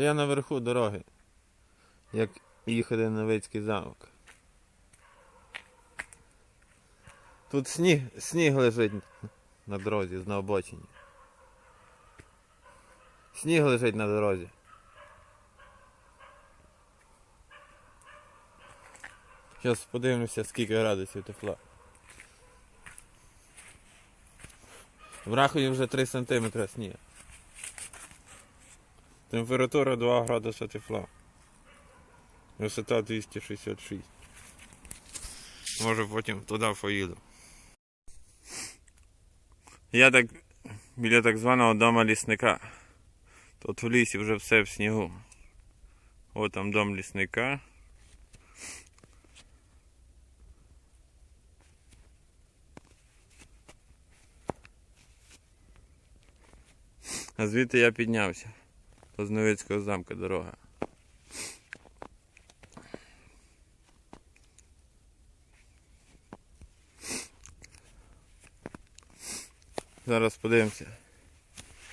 То я наверху дороги. Як їхати на Новицький замок. Тут сніг, сніг лежить на дорозі на обочині. Сніг лежить на дорозі. Зараз подивимося, скільки градусів тепла. В Рахові вже 3 см снігу. Температура 2 градуса тепла. Висота 266. Може потім туди поїду. Я так біля так званого дома лісника. Тут в лісі вже все в снігу. От там дом лісника. А звідти я піднявся. До Зновицького замка дорога. Зараз подивимося,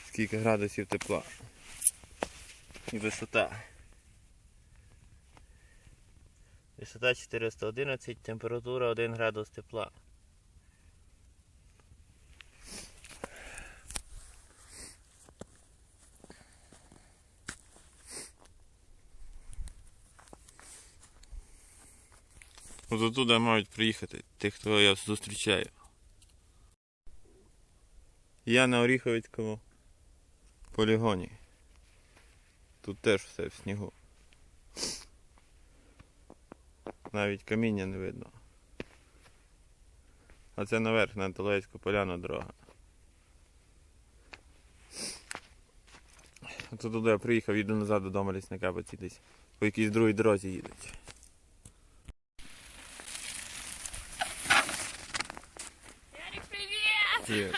скільки градусів тепла. І висота. Висота 411, температура 1 градус тепла. От оттуда мають приїхати тих, хто я зустрічаю. Я на Оріховицькому полігоні. Тут теж все в снігу. Навіть каміння не видно. А це наверх на Анталейську поляну дорога. От туди я приїхав, їду назад додому лісника, бо ці десь по якійсь другій дорозі їдуть. っていう。